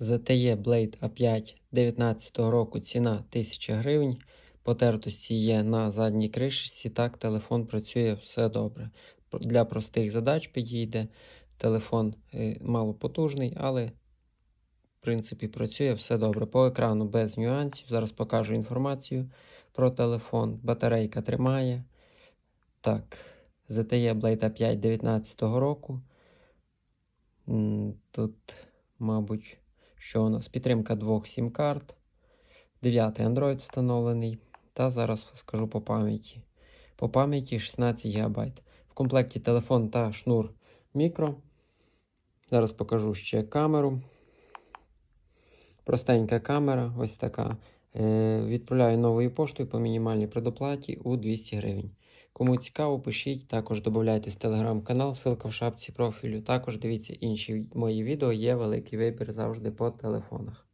ZTE Blade A5 19 року ціна 1000 гривень. Потертості є на задній кришці. Так, телефон працює все добре. Для простих задач підійде. Телефон е, малопотужний, але в принципі працює все добре. По екрану без нюансів. Зараз покажу інформацію про телефон. Батарейка тримає. Так, ZTE Blade A5 19 року. Тут, мабуть, що у нас підтримка двох сім-карт. 9 Android встановлений. Та зараз скажу по пам'яті. По пам'яті 16 ГБ. В комплекті телефон та шнур мікро. Зараз покажу ще камеру. Простенька камера, ось така. Е, відправляю новою поштою по мінімальній предоплаті у 200 гривень. Кому цікаво, пишіть, також додавайтесь в телеграм-канал, ссылка в шапці профілю. Також дивіться інші мої відео, є великий вибір завжди по телефонах.